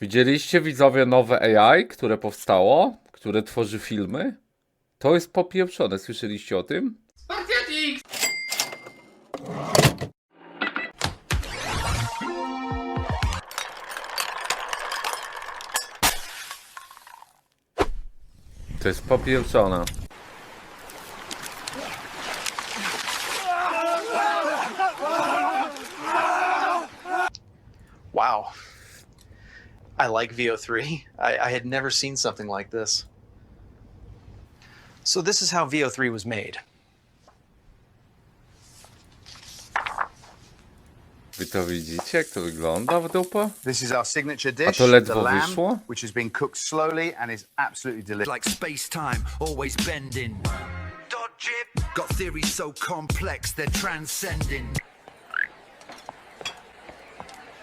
Widzieliście widzowie nowe AI, które powstało, które tworzy filmy? To jest popieprzone, słyszeliście o tym? To jest popieprzone. I like VO3. I, I had never seen something like this. So, this is how VO3 was made. Wy to widzicie, jak to wygląda w dupę? This is our signature dish, to ledwo the lamb, wyszło? which has been cooked slowly and is absolutely delicious. like space time, always bending. Dodge it. Got theories so complex they're transcending.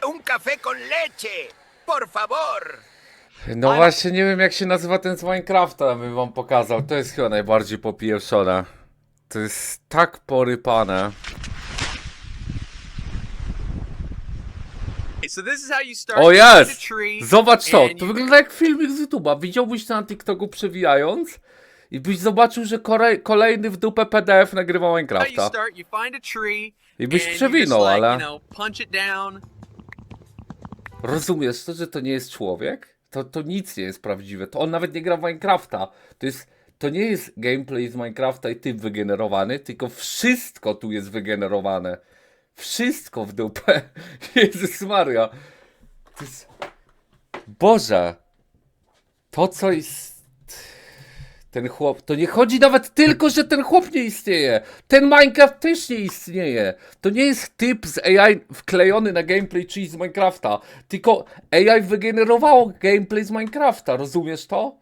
Un café con leche, por favor. No właśnie, nie wiem jak się nazywa ten z Minecrafta, bym wam pokazał. To jest chyba najbardziej popieprzone. To jest tak porypane. So this is how you start O jest! tree Zobacz to! and To you- wygląda jak filmik z YouTube'a. Widziałbyś to na TikToku przewijając i byś zobaczył, że kore- kolejny w dupę PDF nagrywa how you Minecrafta. start, you find a tree I byś and you przewinął, like, ale- you know, punch it down. Rozumiesz to, że to nie jest człowiek? To, to nic nie jest prawdziwe. To on nawet nie gra w Minecrafta. To jest. To nie jest gameplay z Minecrafta i typ wygenerowany, tylko wszystko tu jest wygenerowane. Wszystko w dupę. Jezus Maria. To jest... Boże. To co jest... Ten chłop... To nie chodzi nawet tylko, że ten chłop nie istnieje. Ten Minecraft też nie istnieje. To nie jest typ z AI wklejony na gameplay czyli z Minecrafta. Tylko AI wygenerowało gameplay z Minecrafta. Rozumiesz to?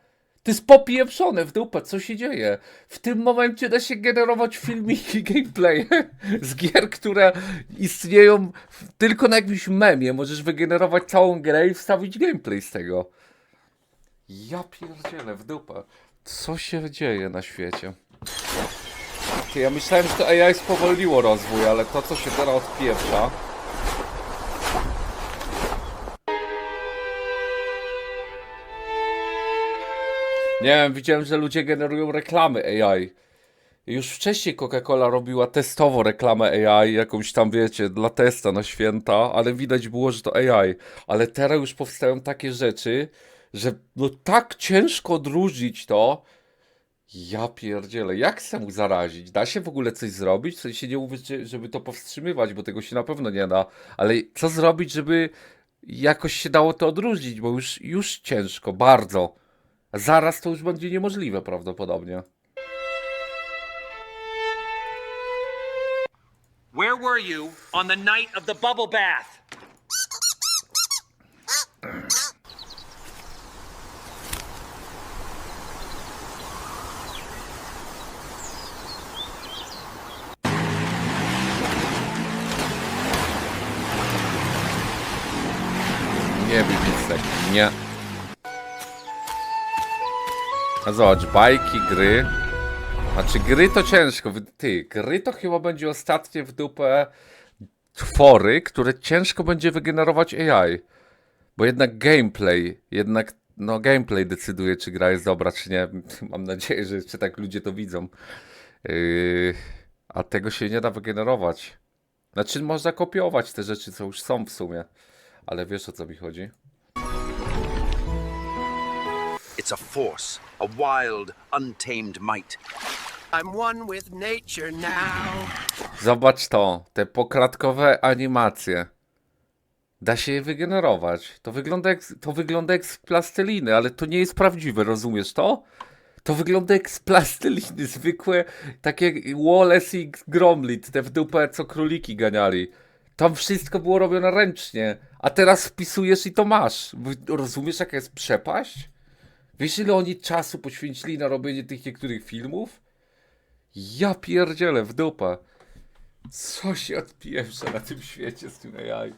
To jest popieprzone w dupę, co się dzieje? W tym momencie da się generować filmiki, gameplay z gier, które istnieją tylko na jakimś memie. Możesz wygenerować całą grę i wstawić gameplay z tego. Ja pierdzielę w dupę. Co się dzieje na świecie? Ja myślałem, że to AI spowolniło rozwój, ale to co się teraz odpieprza... Nie wiem, widziałem, że ludzie generują reklamy AI. Już wcześniej Coca-Cola robiła testowo reklamę AI, jakąś tam, wiecie, dla testa na święta, ale widać było, że to AI. Ale teraz już powstają takie rzeczy, że no tak ciężko odróżnić to. Ja pierdzielę, jak se mu zarazić? Da się w ogóle coś zrobić? W sensie nie mówię, że- żeby to powstrzymywać, bo tego się na pewno nie da. Ale co zrobić, żeby jakoś się dało to odróżnić? Bo już, już ciężko, bardzo. Zaraz to już będzie niemożliwe prawdopodobnie. Where were you on the night of the bubble bath? Nie wiem, nic tak. Nie. A zobacz, bajki, gry. Znaczy, gry to ciężko. Ty, gry to chyba będzie ostatnie w dupę twory, które ciężko będzie wygenerować AI. Bo jednak gameplay, jednak, no gameplay decyduje, czy gra jest dobra, czy nie. Mam nadzieję, że jeszcze tak ludzie to widzą. Yy, a tego się nie da wygenerować. Znaczy, można kopiować te rzeczy, co już są w sumie. Ale wiesz o co mi chodzi? It's a force, a wild, untamed might. I'm one with nature now. Zobacz to, te poklatkowe animacje. Da się je wygenerować. To wygląda jak, to wygląda jak z plasteliny, ale to nie jest prawdziwe, rozumiesz to? To wygląda jak z plasteliny, zwykłe, takie Wallace i Gromlit, te w dupę, co króliki ganiali. Tam wszystko było robione ręcznie, a teraz wpisujesz i to masz. Rozumiesz jaka jest przepaść? Wiesz ile oni czasu poświęcili na robienie tych niektórych filmów? Ja pierdzielę w dupę. Co się odpieprza na tym świecie z tym AI?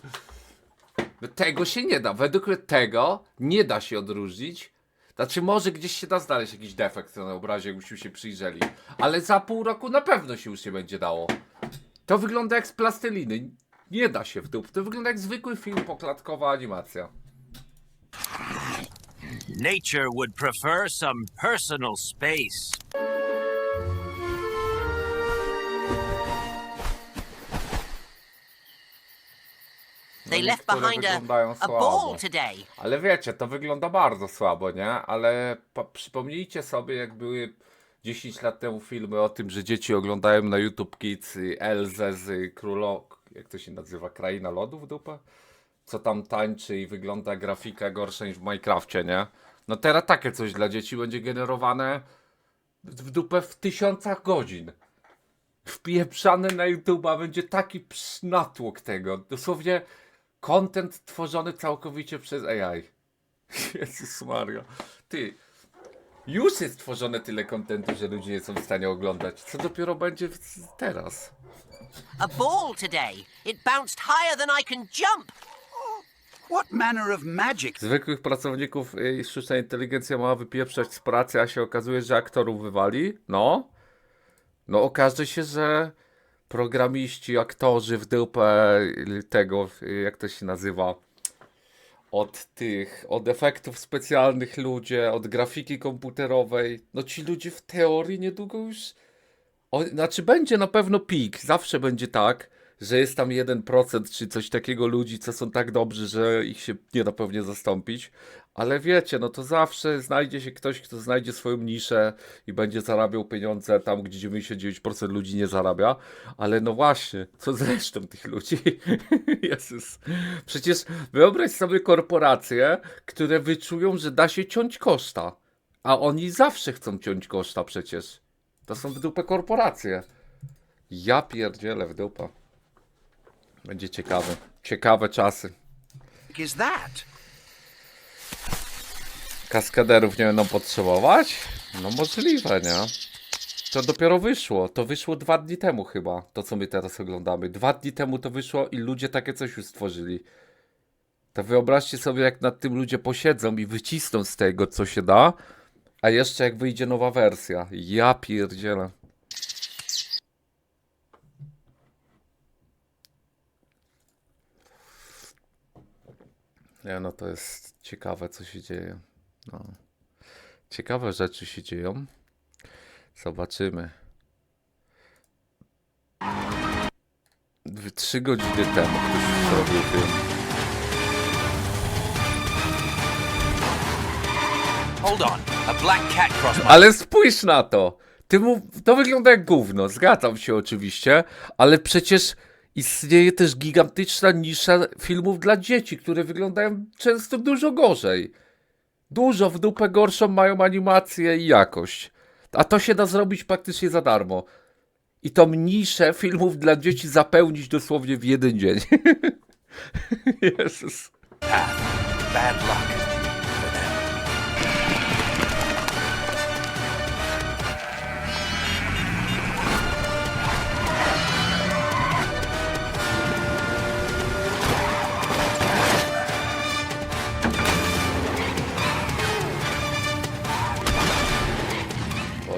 No tego się nie da. Według mnie tego nie da się odróżnić. Znaczy, może gdzieś się da znaleźć jakiś defekt na obrazie, jakbyśmy się przyjrzeli. Ale za pół roku na pewno się już nie będzie dało. To wygląda jak z plasteliny. Nie da się w dup. To wygląda jak zwykły film, poklatkowa animacja. Nature would prefer some personal space. They left Niektóre behind a, wyglądają a słabo. ball today. Ale wiecie, to wygląda bardzo słabo, nie? Ale po, przypomnijcie sobie, jak były 10 lat temu filmy o tym, że dzieci oglądają na YouTube Kids y, Elzę z Królo... Jak to się nazywa? Kraina Lodu w dupę? Co tam tańczy i wygląda grafika gorsza niż w Minecrafcie, nie? No teraz takie coś dla dzieci będzie generowane w dupę w tysiącach godzin. Wpieprzane na YouTube'a będzie taki psz- natłok tego. Dosłownie content tworzony całkowicie przez AI. Jezus Maria. Ty, już jest tworzone tyle kontentu, że ludzie nie są w stanie oglądać. Co dopiero będzie teraz? A ball today. It bounced higher than I can jump. What manner of magic Zwykłych pracowników y, sztuczna inteligencja ma wypieprzać z pracy, a się okazuje, że aktorów wywali? No. No okaże się, że programiści, aktorzy w dupę y, tego, y, jak to się nazywa, od tych, od efektów specjalnych ludzie, od grafiki komputerowej, no ci ludzie w teorii niedługo już, o, znaczy będzie na pewno pik, zawsze będzie tak, że jest tam 1% czy coś takiego ludzi, co są tak dobrzy, że ich się nie da pewnie zastąpić, ale wiecie, no to zawsze znajdzie się ktoś, kto znajdzie swoją niszę i będzie zarabiał pieniądze tam, gdzie 99% ludzi nie zarabia, ale no właśnie, co z resztą tych ludzi? Jezus. Przecież wyobraź sobie korporacje, które wyczują, że da się ciąć koszta, a oni zawsze chcą ciąć koszta przecież. To są w dupę korporacje. Ja pierdzielę w dupę. Będzie ciekawe. Ciekawe czasy. is that? Kaskaderów nie będą potrzebować? No możliwe, nie? To dopiero wyszło. To wyszło dwa dni temu chyba. To, co my teraz oglądamy. Dwa dni temu to wyszło i ludzie takie coś już stworzyli. To wyobraźcie sobie, jak nad tym ludzie posiedzą i wycisną z tego, co się da. A jeszcze jak wyjdzie nowa wersja. Ja pierdzielę. Nie, no to jest ciekawe, co się dzieje. No. Ciekawe rzeczy się dzieją. Zobaczymy. Dwie- Trzy godziny temu ktoś zrobił film. Hold on. A black cat crossed my Ale spójrz na to! Ty mu, to wygląda jak gówno, zgadzam się oczywiście, ale przecież istnieje też gigantyczna nisza filmów dla dzieci, które wyglądają często dużo gorzej. Dużo w dupę gorszą mają animację i jakość. A to się da zrobić praktycznie za darmo. I tą niszę filmów dla dzieci zapełnić dosłownie w jeden dzień. Jezus. bad luck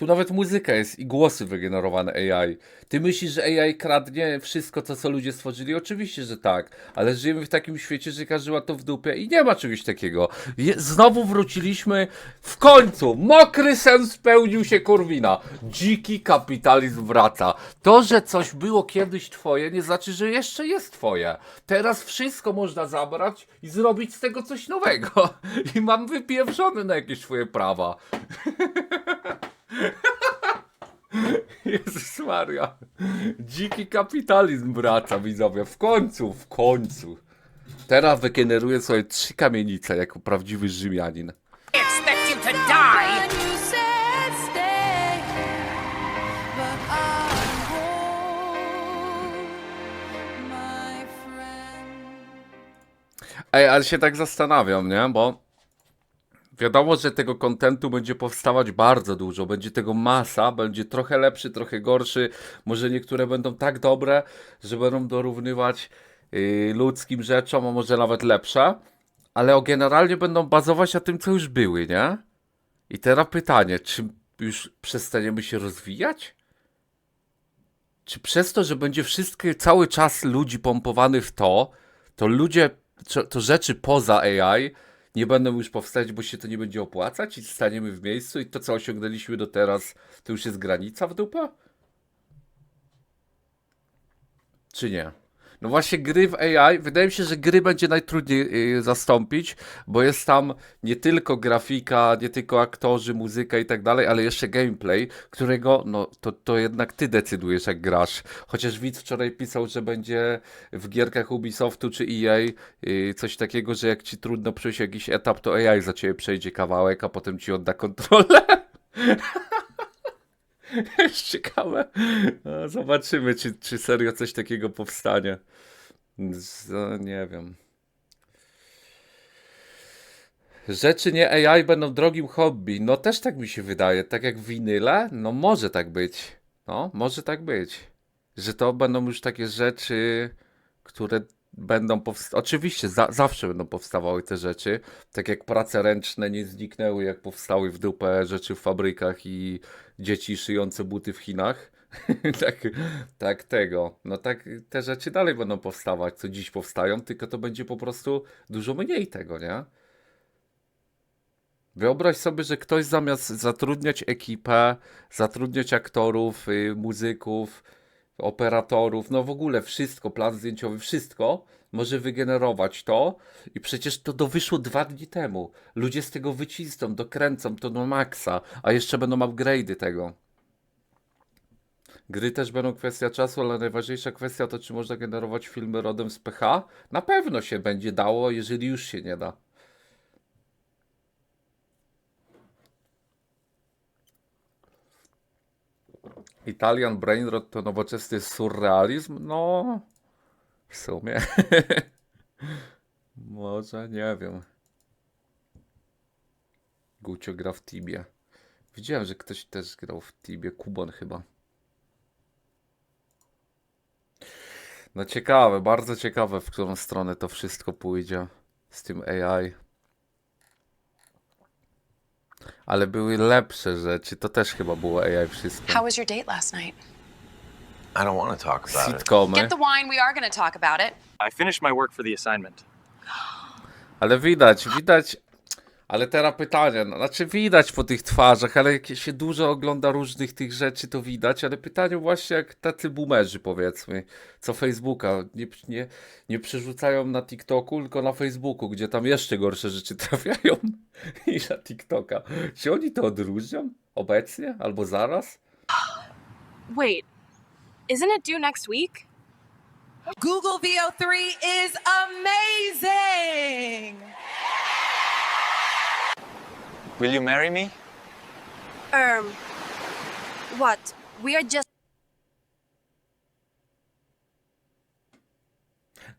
Tu nawet muzyka jest i głosy wygenerowane AI. Ty myślisz, że AI kradnie wszystko, to co ludzie stworzyli? Oczywiście, że tak. Ale żyjemy w takim świecie, że każdy to w dupie i nie ma czegoś takiego. Je znowu wróciliśmy w końcu. Mokry sen spełnił się kurwina. Dziki kapitalizm wraca. To, że coś było kiedyś twoje, nie znaczy, że jeszcze jest twoje. Teraz wszystko można zabrać i zrobić z tego coś nowego. I mam wypiewrzone na jakieś twoje prawa. Jezus Maria. Dziki kapitalizm wraca, widzowie. W końcu, w końcu. Teraz wygeneruję sobie trzy kamienice jako prawdziwy Rzymianin. expect you to die. And you said stay, but I'm home, my friend. Ej, ale się tak zastanawiam, nie? Bo Wiadomo, że tego kontentu będzie powstawać bardzo dużo, będzie tego masa, będzie trochę lepszy, trochę gorszy, może niektóre będą tak dobre, że będą dorównywać yy, ludzkim rzeczom, a może nawet lepsze, ale o generalnie będą bazować na tym, co już były, nie? I teraz pytanie, czy już przestaniemy się rozwijać? Czy przez to, że będzie wszystkie, cały czas ludzi pompowany w to, to ludzie, to, rzeczy poza AI nie będą już powstać, bo się to nie będzie opłacać i staniemy w miejscu i to, co osiągnęliśmy do teraz, to już jest granica w dupę? Czy nie? No właśnie gry w AI, wydaje mi się, że gry będzie najtrudniej y, zastąpić, bo jest tam nie tylko grafika, nie tylko aktorzy, muzyka i tak dalej, ale jeszcze gameplay, którego, no to, to jednak ty decydujesz jak grasz. Chociaż widz wczoraj pisał, że będzie w gierkach Ubisoftu czy EA y, coś takiego, że jak ci trudno przejść jakiś etap, to AI za ciebie przejdzie kawałek, a potem ci odda kontrolę. Ciekawe. No, zobaczymy, czy, czy serio coś takiego powstanie. No, nie wiem. Rzeczy nie AI będą drogim hobby. No też tak mi się wydaje. Tak jak winyle, no może tak być. No, może tak być. Że to będą już takie rzeczy, które będą. Oczywiście, za, zawsze będą powstawały te rzeczy. Tak jak prace ręczne nie zniknęły, jak powstały w dupę rzeczy w fabrykach i dzieci szyjące buty w Chinach. tak, tak tego. No tak te rzeczy dalej będą powstawać, co dziś powstają, tylko to będzie po prostu dużo mniej tego, nie? Wyobraź sobie, że ktoś zamiast zatrudniać ekipę, zatrudniać aktorów, y, muzyków, operatorów, no w ogóle wszystko, plan zdjęciowy, wszystko może wygenerować to i przecież to do wyszło dwa dni temu. Ludzie z tego wycisną, dokręcą to do maksa, a jeszcze będą upgrade'y tego. Gry też będą kwestia czasu, ale najważniejsza kwestia to, czy można generować filmy rodem z PH. Na pewno się będzie dało, jeżeli już się nie da. Italian Brainrot to nowoczesny surrealizm? No, w sumie. Może, nie wiem. Gucio gra w Tibie. Widziałem, że ktoś też grał w Tibie. Kubon chyba. No ciekawe, bardzo ciekawe, w którą stronę to wszystko pójdzie z tym AI. Ale były lepsze rzeczy, to też chyba było AI wszystko. How was your date last night? I don't want to talk about it. Sitcomy. Get the wine. We are going to talk about it. I finished my work for the assignment. Ale widać, widać. Ale teraz pytanie, no, znaczy widać po tych twarzach, ale jak się dużo ogląda różnych tych rzeczy, to widać, ale pytanie właśnie jak tacy boomerzy powiedzmy, co Facebooka, nie, nie, nie przerzucają na TikToku, tylko na Facebooku, gdzie tam jeszcze gorsze rzeczy trafiają niż na TikToka. Czy oni to odróżnią obecnie albo zaraz? Wait, isn't it due next week? Google VO3 is amazing. Will you marry me? Um, what? We are just.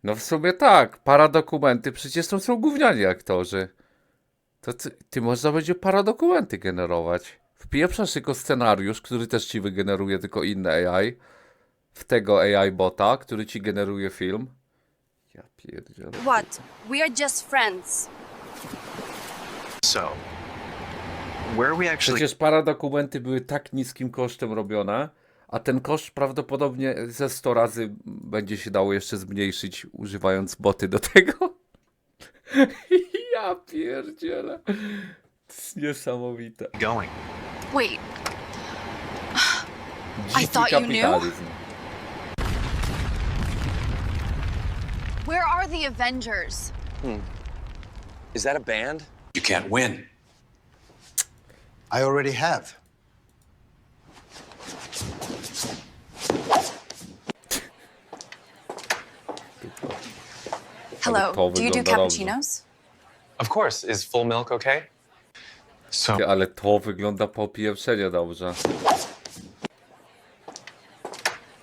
No w sumie tak, paradokumenty przecież to są gówniani aktorzy. To ty, ty można będzie paradokumenty generować. Wpieprzasz tylko scenariusz, który też ci wygeneruje tylko inne AI. W tego AI bota, który ci generuje film. Ja pierdzielę. What? We are just friends. So, where we actually Przecież paradokumenty były tak niskim kosztem robione, a ten koszt prawdopodobnie ze 100 razy będzie się dało jeszcze zmniejszyć, używając boty do tego. ja pierdzielę. To jest niesamowite. going? Wait, Dziki thought you knew? where are the Avengers? Is that a band? You can't win. I already have. Hello. Do you do cappuccinos? Of course. Is full milk okay? So, Ale to wygląda po pieprzenie dobrze.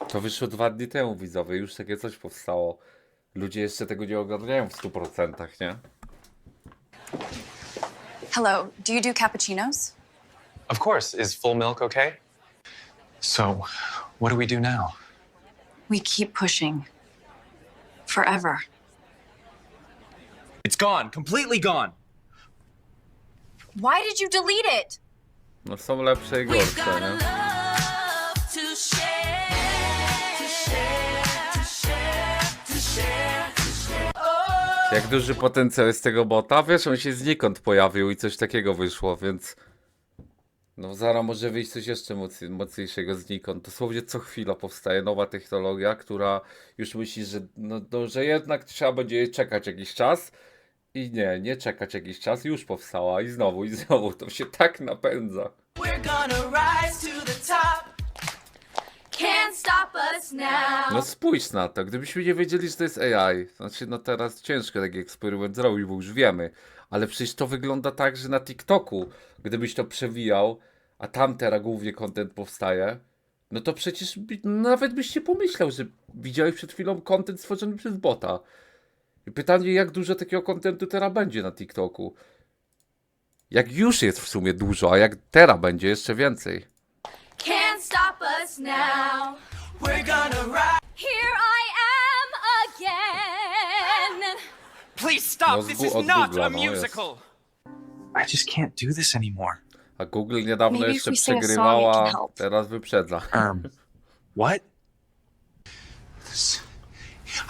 To wyszło dwa dni temu, widzowie, już takie coś powstało. Ludzie jeszcze tego nie ogarniają w 100%, nie? Hello, do you do cappuccinos? Of course. Is full milk okay? So, what do we do now? We keep pushing. Forever. It's gone, completely gone. Why did you delete it? No są lepsze i gorsze, nie? Jak duży potencjał jest tego bota? Wiesz, on się znikąd pojawił i coś takiego wyszło, więc... No zaraz może wyjść coś jeszcze mocy, mocniejszego znikąd. Dosłownie co chwila powstaje nowa technologia, która już myśli, że, no, no, że jednak trzeba będzie jej czekać jakiś czas. I nie, nie czekać jakiś czas, już powstała i znowu, i znowu. To się tak napędza. No spójrz na to, gdybyśmy nie wiedzieli, że to jest AI, znaczy no teraz ciężko taki eksperyment zrobić, bo już wiemy, ale przecież to wygląda tak, że na TikToku, gdybyś to przewijał, a tam teraz głównie content powstaje, no to przecież by, nawet byś nie pomyślał, że widziałeś przed chwilą content stworzony przez bota. I pytanie, jak dużo takiego kontentu teraz będzie na TikToku? Jak już jest w sumie dużo, a jak teraz będzie jeszcze więcej. Can't stop us now. We're gonna ride. Here I am again. Please stop. No, This is od not Google'a, a no, jest. musical. I just can't do this anymore. A Google niedawno Maybe if jeszcze we sing a song, it przegrywała, can help. teraz wyprzedza. Um, what?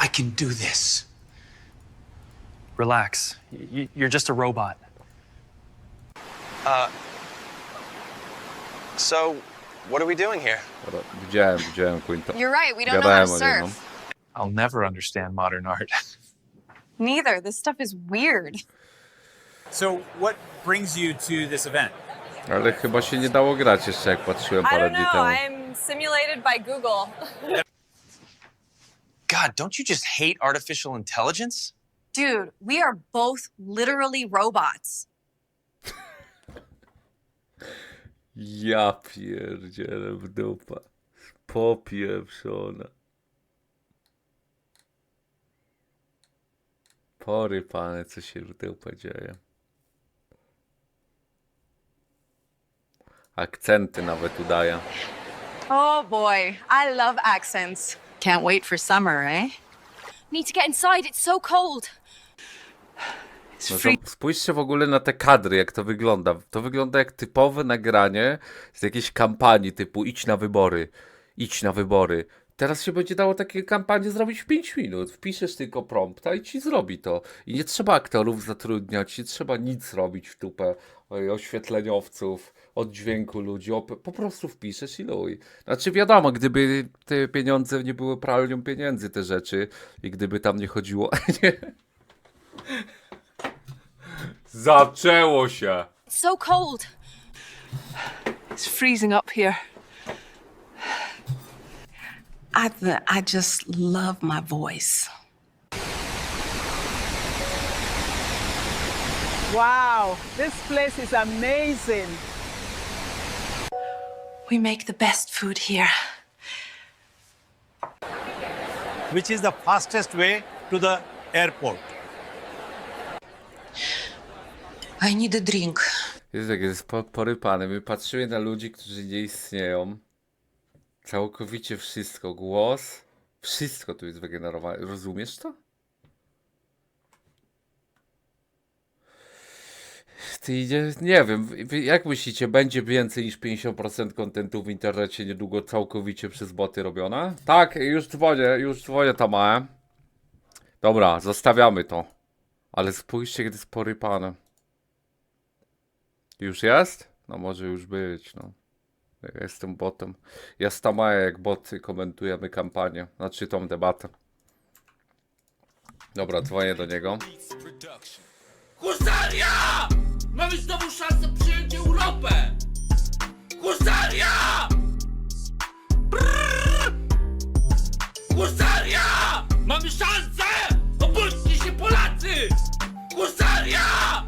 I can do this. Relax. Y- You're just a robot. So, what are we doing here? Dobra, Widziałem, widziałem Quinto. You're right, we don't know how Gadałem to o nim, surf. I'll never understand modern art. Neither. This stuff is weird. So, what brings you to this event? Ale chyba się nie dało grać jeszcze, jak patrzyłem parę dni temu. I'm simulated by Google. God, don't you just hate artificial intelligence? Dude, we are both literally robots. Ja pierdzielę w dupa. Popieprzona. Pory panie, co się w dupę dzieje. Akcenty nawet udaje. Oh boy, I love accents. Can't wait for summer, eh? Need to get inside. It's so cold. It's No free. to spójrzcie w ogóle na te kadry, jak to wygląda. To wygląda jak typowe nagranie z jakiejś kampanii typu idź na wybory, idź na wybory. Teraz się będzie dało takie kampanie zrobić w 5 minut. Wpiszesz tylko prompta i ci zrobi to. I nie trzeba aktorów zatrudniać, nie trzeba nic robić w tupę, oświetleniowców, oddźwięku ludzi. op- Po prostu wpiszesz i luj. Znaczy wiadomo, gdyby te pieniądze nie były pralnią pieniędzy, te rzeczy, i gdyby tam nie chodziło... nie. Zaczęło się! It's so cold. It's freezing up here. I th- I just love my voice. Wow, this place is amazing. We make the best food here. Which is the fastest way to the airport? I need a drink. Jest jak jest po, porypany. My patrzymy na ludzi, którzy nie istnieją. Całkowicie wszystko. Głos. Wszystko tu jest wygenerowane. Rozumiesz to? Ty idzie, nie wiem, jak myślicie, będzie więcej niż 50% kontentu w internecie niedługo całkowicie przez boty robione? Tak, już dzwonię, już dzwonię Tamae. Dobra, zostawiamy to. Ale spójrzcie, kiedy jest porypane. Już jest? No może już być, no. Ja jestem botem. Ja z jak boty komentujemy kampanię. Znaczy tą debatę. Dobra, dzwonię do niego. Husaria! Mamy znowu szansę przyjąć Europę! Husaria! Husaria! Mamy szansę! Obudźcie się Polacy! Husaria!